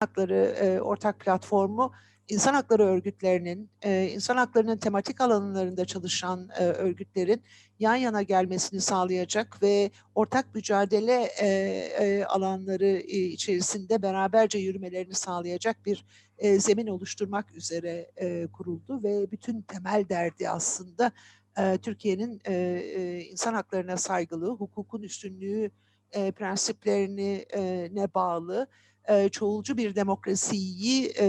Hakları e, Ortak Platformu insan hakları örgütlerinin, e, insan haklarının tematik alanlarında çalışan e, örgütlerin yan yana gelmesini sağlayacak ve ortak mücadele e, e, alanları e, içerisinde beraberce yürümelerini sağlayacak bir e, zemin oluşturmak üzere e, kuruldu ve bütün temel derdi aslında e, Türkiye'nin e, e, insan haklarına saygılı, hukukun üstünlüğü e, prensiplerine e, bağlı, e, çoğulcu bir demokrasiyi e,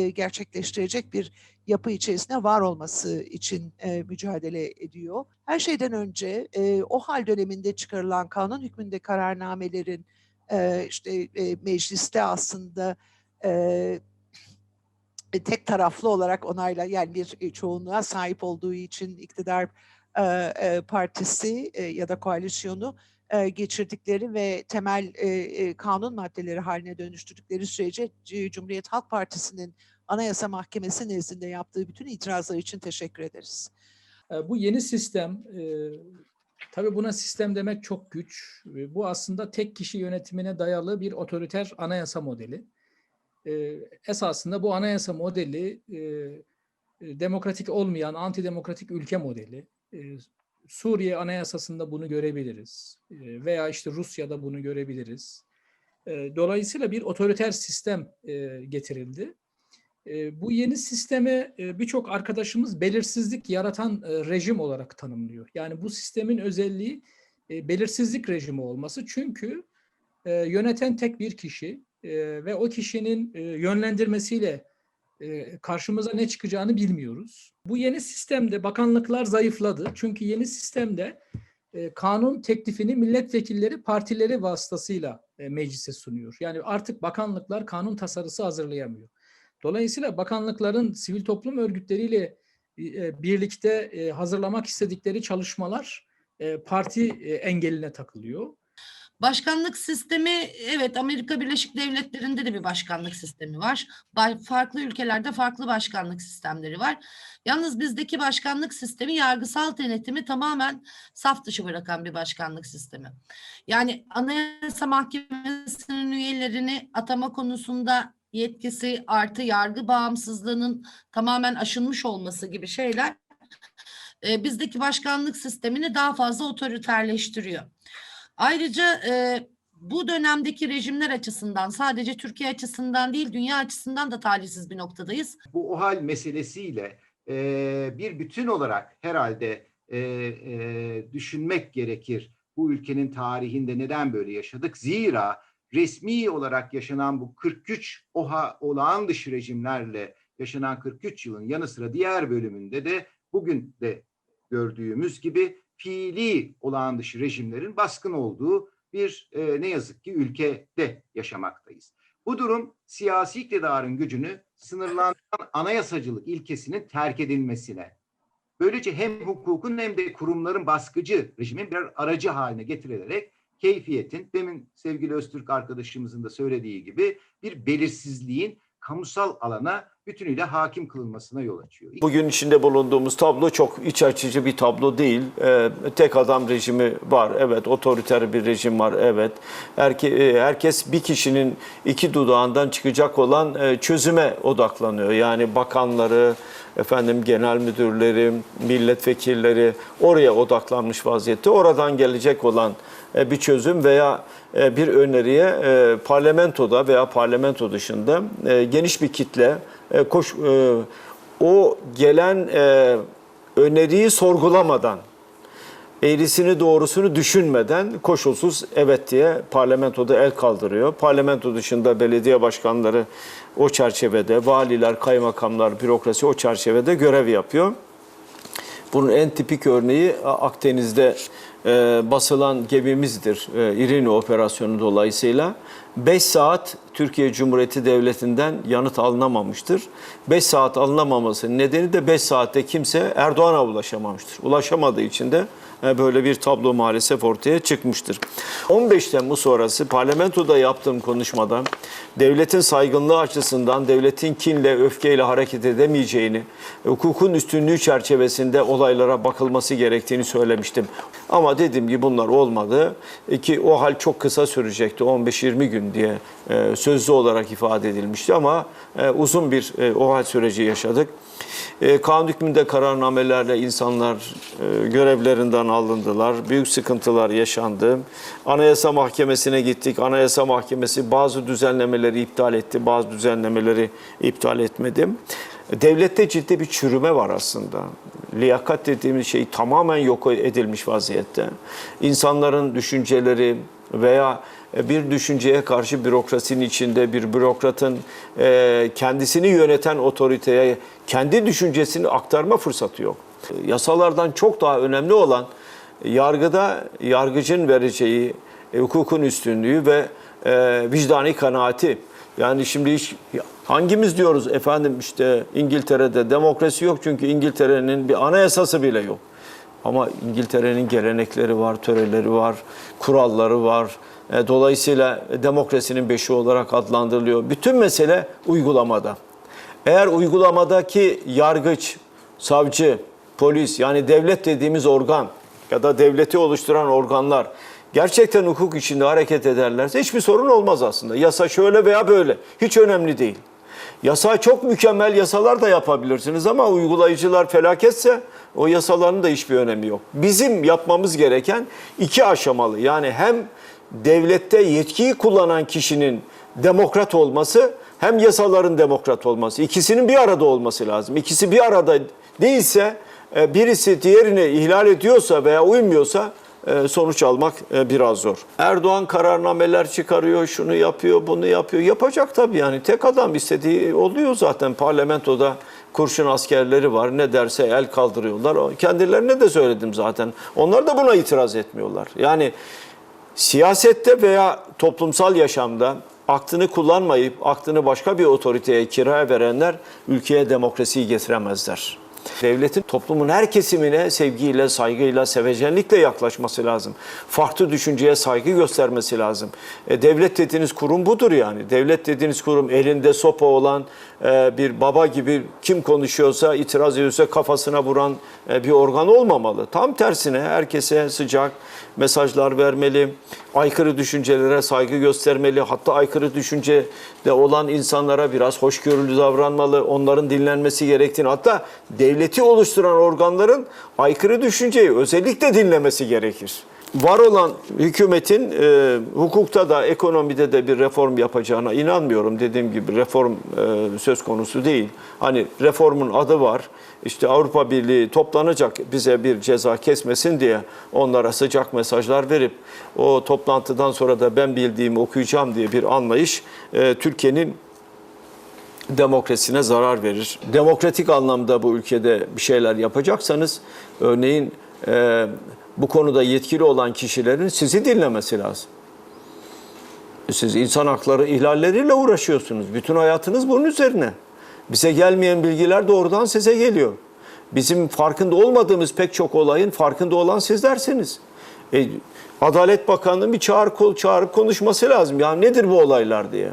e, gerçekleştirecek bir yapı içerisinde var olması için e, mücadele ediyor. Her şeyden önce e, o hal döneminde çıkarılan kanun hükmünde kararnamelerin e, işte e, mecliste aslında e, tek taraflı olarak onayla yani bir e, çoğunluğa sahip olduğu için iktidar e, e, partisi e, ya da koalisyonu e, geçirdikleri ve temel e, e, kanun maddeleri haline dönüştürdükleri sürece Cumhuriyet Halk Partisi'nin Anayasa Mahkemesi nezdinde yaptığı bütün itirazlar için teşekkür ederiz. E, Bu yeni sistem, e, tabii buna sistem demek çok güç. E, Bu aslında tek kişi yönetimine dayalı bir otoriter anayasa modeli. E, Esasında bu anayasa modeli e, e, demokratik olmayan antidemokratik ülke modeli. Suriye anayasasında bunu görebiliriz. E, Veya işte Rusya'da bunu görebiliriz. E, Dolayısıyla bir otoriter sistem e, getirildi. Bu yeni sisteme e, birçok arkadaşımız belirsizlik yaratan rejim olarak tanımlıyor. Yani bu sistemin özelliği belirsizlik rejimi olması. Çünkü yöneten tek bir kişi ve o kişinin yönlendirmesiyle karşımıza ne çıkacağını bilmiyoruz. Bu yeni sistemde bakanlıklar zayıfladı. Çünkü yeni sistemde e, kanun teklifini milletvekilleri partileri vasıtasıyla e, meclise sunuyor. Yani artık bakanlıklar kanun tasarısı hazırlayamıyor. Dolayısıyla bakanlıkların sivil toplum örgütleriyle e, birlikte e, hazırlamak istedikleri çalışmalar e, parti e, engeline takılıyor. Başkanlık sistemi evet Amerika Birleşik Devletleri'nde de bir başkanlık sistemi var. Farklı ülkelerde farklı başkanlık sistemleri var. Yalnız bizdeki başkanlık sistemi yargısal denetimi tamamen saf dışı bırakan bir başkanlık sistemi. Yani Anayasa Mahkemesi'nin üyelerini atama konusunda yetkisi artı yargı bağımsızlığının tamamen aşınmış olması gibi şeyler e, bizdeki başkanlık sistemini daha fazla otoriterleştiriyor. Ayrıca e, bu dönemdeki rejimler açısından sadece Türkiye açısından değil dünya açısından da talihsiz bir noktadayız. bu OHAL meselesiyle e, bir bütün olarak herhalde e, e, düşünmek gerekir. Bu ülkenin tarihinde neden böyle yaşadık? Zira resmi olarak yaşanan bu 43 OHA olağan dışı rejimlerle yaşanan 43 yılın yanı sıra diğer bölümünde de bugün de gördüğümüz gibi fiili olağan dışı rejimlerin baskın olduğu bir e, ne yazık ki ülkede yaşamaktayız. Bu durum siyasi iktidarın gücünü sınırlandıran anayasacılık ilkesinin terk edilmesine, böylece hem hukukun hem de kurumların baskıcı rejimin birer aracı haline getirilerek keyfiyetin, demin sevgili Öztürk arkadaşımızın da söylediği gibi bir belirsizliğin kamusal alana bütünüyle hakim kılınmasına yol açıyor. Bugün içinde bulunduğumuz tablo çok iç açıcı bir tablo değil. Ee, tek adam rejimi var, evet. Otoriter bir rejim var, evet. Herke, e, herkes bir kişinin iki dudağından çıkacak olan e, çözüme odaklanıyor. Yani bakanları, efendim genel müdürleri, milletvekilleri oraya odaklanmış vaziyette. Oradan gelecek olan e, bir çözüm veya e, bir öneriye e, parlamentoda veya parlamento dışında e, geniş bir kitle e, koş e, o gelen e, öneriyi sorgulamadan eğrisini doğrusunu düşünmeden koşulsuz evet diye parlamentoda el kaldırıyor. Parlamento dışında belediye başkanları o çerçevede, valiler, kaymakamlar, bürokrasi o çerçevede görev yapıyor. Bunun en tipik örneği Akdeniz'de basılan gemimizdir. E, İrini operasyonu dolayısıyla. 5 saat Türkiye Cumhuriyeti Devleti'nden yanıt alınamamıştır. 5 saat alınamamasının nedeni de 5 saatte kimse Erdoğan'a ulaşamamıştır. Ulaşamadığı için de e, böyle bir tablo maalesef ortaya çıkmıştır. 15 Temmuz sonrası parlamentoda yaptığım konuşmada devletin saygınlığı açısından devletin kinle, öfkeyle hareket edemeyeceğini, hukukun üstünlüğü çerçevesinde olaylara bakılması gerektiğini söylemiştim. Ama dediğim gibi bunlar olmadı E, ki o hal çok kısa sürecekti 15-20 gün diye e, sözlü olarak ifade edilmişti ama e, uzun bir e, o hal süreci yaşadık. E, kanun hükmünde kararnamelerle insanlar görevlerinden alındılar. Büyük sıkıntılar yaşandı. Anayasa Mahkemesi'ne gittik. Anayasa Mahkemesi bazı düzenlemeleri iptal etti, bazı düzenlemeleri iptal etmedi. Devlette ciddi bir çürüme var aslında. Liyakat dediğimiz şey tamamen yok edilmiş vaziyette. İnsanların düşünceleri veya bir düşünceye karşı bürokrasinin içinde bir bürokratın e, kendisini yöneten otoriteye kendi düşüncesini aktarma fırsatı yok. Yasalardan çok daha önemli olan yargıda yargıcın vereceği e, hukukun üstünlüğü ve e, vicdani kanaati. Yani şimdi hiç hangimiz diyoruz efendim işte İngiltere'de demokrasi yok çünkü İngiltere'nin bir anayasası bile yok. Ama İngiltere'nin gelenekleri var, töreleri var, kuralları var. E, Dolayısıyla demokrasinin beşi olarak adlandırılıyor. Bütün mesele uygulamada. Eğer uygulamadaki yargıç, savcı, polis yani devlet dediğimiz organ ya da devleti oluşturan organlar gerçekten hukuk içinde hareket ederlerse hiçbir sorun olmaz aslında. Yasa şöyle veya böyle hiç önemli değil. Yasa çok mükemmel yasalar da yapabilirsiniz ama uygulayıcılar felaketse o yasaların da hiçbir önemi yok. Bizim yapmamız gereken iki aşamalı. Yani hem devlette yetkiyi kullanan kişinin demokrat olması hem yasaların demokrat olması. İkisinin bir arada olması lazım. İkisi bir arada değilse e, birisi diğerini ihlal ediyorsa veya uymuyorsa e, sonuç almak e, biraz zor. Erdoğan kararnameler çıkarıyor, şunu yapıyor, bunu yapıyor. Yapacak tabii yani. Tek adam istediği oluyor zaten parlamentoda kurşun askerleri var. Ne derse el kaldırıyorlar. Kendilerine de söyledim zaten. Onlar da buna itiraz etmiyorlar. Yani siyasette veya toplumsal yaşamda aklını kullanmayıp aklını başka bir otoriteye kiraya verenler ülkeye demokrasiyi getiremezler. Devletin toplumun her kesimine sevgiyle, saygıyla, sevecenlikle yaklaşması lazım. Farklı düşünceye saygı göstermesi lazım. E, devlet dediğiniz kurum budur yani. Devlet dediğiniz kurum elinde sopa olan e, bir baba gibi kim konuşuyorsa, itiraz ediyorsa kafasına vuran e, bir organ olmamalı. Tam tersine herkese sıcak mesajlar vermeli, aykırı düşüncelere saygı göstermeli, hatta aykırı düşüncede olan insanlara biraz hoşgörülü davranmalı, onların dinlenmesi gerektiğini, hatta devleti oluşturan organların aykırı düşünceyi özellikle dinlemesi gerekir. Var olan hükümetin e, hukukta da ekonomide de bir reform yapacağına inanmıyorum. Dediğim gibi reform e, söz konusu değil. Hani reformun adı var. İşte Avrupa Birliği toplanacak bize bir ceza kesmesin diye onlara sıcak mesajlar verip o toplantıdan sonra da ben bildiğimi okuyacağım diye bir anlayış e, Türkiye'nin demokrasisine zarar verir. Demokratik anlamda bu ülkede bir şeyler yapacaksanız örneğin e, bu konuda yetkili olan kişilerin sizi dinlemesi lazım. Siz insan hakları ihlalleriyle uğraşıyorsunuz. Bütün hayatınız bunun üzerine. Bize gelmeyen bilgiler doğrudan size geliyor. Bizim farkında olmadığımız pek çok olayın farkında olan sizlersiniz. E, Adalet Bakanlığı'nın bir çağır, çağırıp konuşması lazım. Ya nedir bu olaylar diye.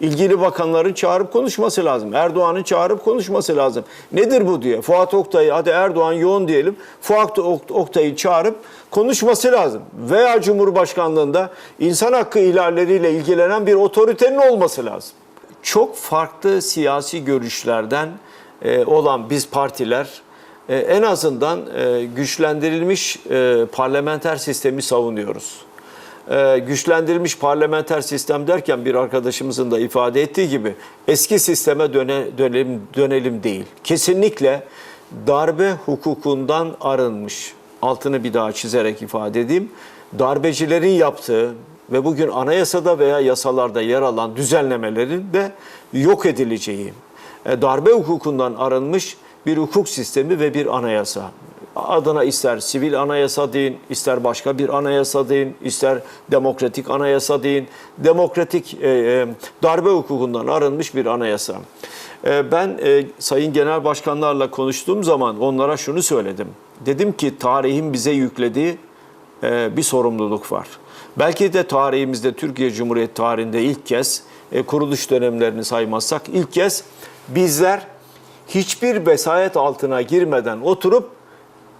İlgili bakanların çağırıp konuşması lazım. Erdoğan'ın çağırıp konuşması lazım. Nedir bu diye. Fuat Oktay'ı hadi Erdoğan yoğun diyelim. Fuat Ok- Oktay'ı çağırıp konuşması lazım. Veya Cumhurbaşkanlığında insan hakkı ihlalleriyle ilgilenen bir otoritenin olması lazım. Çok farklı siyasi görüşlerden e, olan biz partiler e, en azından e, güçlendirilmiş parlamenter sistemi savunuyoruz e, güçlendirilmiş parlamenter sistem derken bir arkadaşımızın da ifade ettiği gibi eski sisteme döne, dönelim, dönelim değil. Kesinlikle darbe hukukundan arınmış. Altını bir daha çizerek ifade edeyim. Darbecilerin yaptığı ve bugün anayasada veya yasalarda yer alan düzenlemelerin de yok edileceği. E, darbe hukukundan arınmış bir hukuk sistemi ve bir anayasa adına ister sivil anayasa deyin, ister başka bir anayasa deyin, ister demokratik anayasa deyin, demokratik e, e, darbe hukukundan arınmış bir anayasa. E, ben e, sayın genel başkanlarla konuştuğum zaman onlara şunu söyledim. Dedim ki tarihin bize yüklediği e, bir sorumluluk var. Belki de tarihimizde Türkiye Cumhuriyeti tarihinde ilk kez e, kuruluş dönemlerini saymazsak ilk kez bizler hiçbir vesayet altına girmeden oturup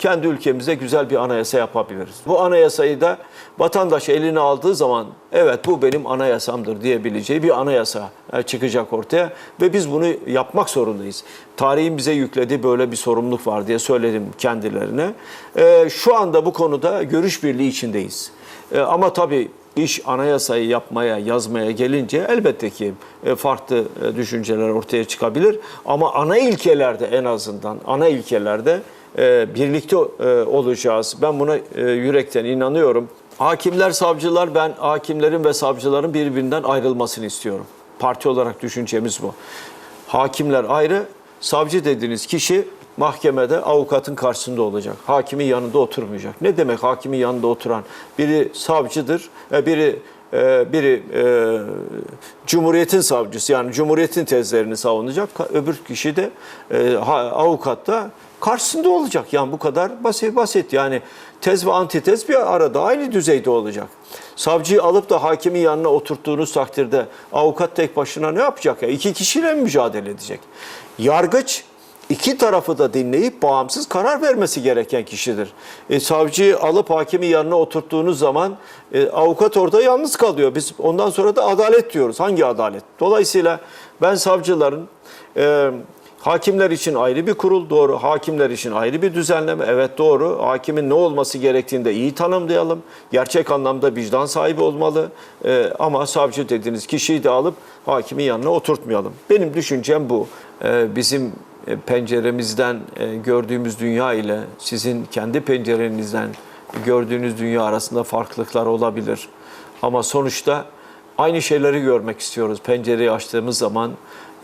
kendi ülkemize güzel bir anayasa yapabiliriz. Bu anayasayı da vatandaş eline aldığı zaman evet bu benim anayasamdır diyebileceği bir anayasa e, çıkacak ortaya ve biz bunu yapmak zorundayız. Tarihin bize yüklediği böyle bir sorumluluk var diye söyledim kendilerine. E, Şu anda bu konuda görüş birliği içindeyiz. E, Ama tabii iş anayasayı yapmaya, yazmaya gelince elbette ki e, farklı e, düşünceler ortaya çıkabilir. Ama ana ilkelerde en azından, ana ilkelerde e, birlikte olacağız. Ben buna yürekten inanıyorum. Hakimler, savcılar, ben hakimlerin ve savcıların birbirinden ayrılmasını istiyorum. Parti olarak düşüncemiz bu. Hakimler ayrı, savcı dediğiniz kişi mahkemede avukatın karşısında olacak. Hakimin yanında oturmayacak. Ne demek hakimin yanında oturan? Biri savcıdır, e, biri e, biri e, Cumhuriyet'in savcısı yani Cumhuriyet'in tezlerini savunacak. Öbür kişi de e, avukat da karşısında olacak. Yani bu kadar basit basit. Yani tez ve antitez bir arada aynı düzeyde olacak. Savcıyı alıp da hakimin yanına oturttuğunuz takdirde avukat tek başına ne yapacak? Ya iki kişiyle mi mücadele edecek? Yargıç iki tarafı da dinleyip bağımsız karar vermesi gereken kişidir. E, savcıyı alıp hakimin yanına oturttuğunuz zaman e, avukat orada yalnız kalıyor. Biz ondan sonra da adalet diyoruz. Hangi adalet? Dolayısıyla ben savcıların e, Hakimler için ayrı bir kurul doğru, hakimler için ayrı bir düzenleme evet doğru. Hakimin ne olması gerektiğini de iyi tanımlayalım. Gerçek anlamda vicdan sahibi olmalı Ee, ama savcı dediğiniz kişiyi de alıp hakimin yanına oturtmayalım. Benim düşüncem bu. Ee, bizim penceremizden e, gördüğümüz dünya ile sizin kendi pencerenizden gördüğünüz dünya arasında farklılıklar olabilir. Ama sonuçta Aynı şeyleri görmek istiyoruz. Pencereyi açtığımız zaman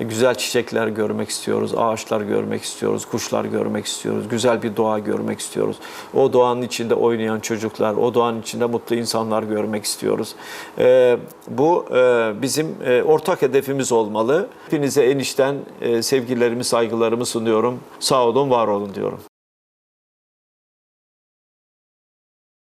güzel çiçekler görmek istiyoruz, ağaçlar görmek istiyoruz, kuşlar görmek istiyoruz, güzel bir doğa görmek istiyoruz. O doğanın içinde oynayan çocuklar, o doğanın içinde mutlu insanlar görmek istiyoruz. Ee, bu e, bizim e, ortak hedefimiz olmalı. Hepinize enişten e, sevgilerimi, saygılarımı sunuyorum. Sağ olun, var olun diyorum.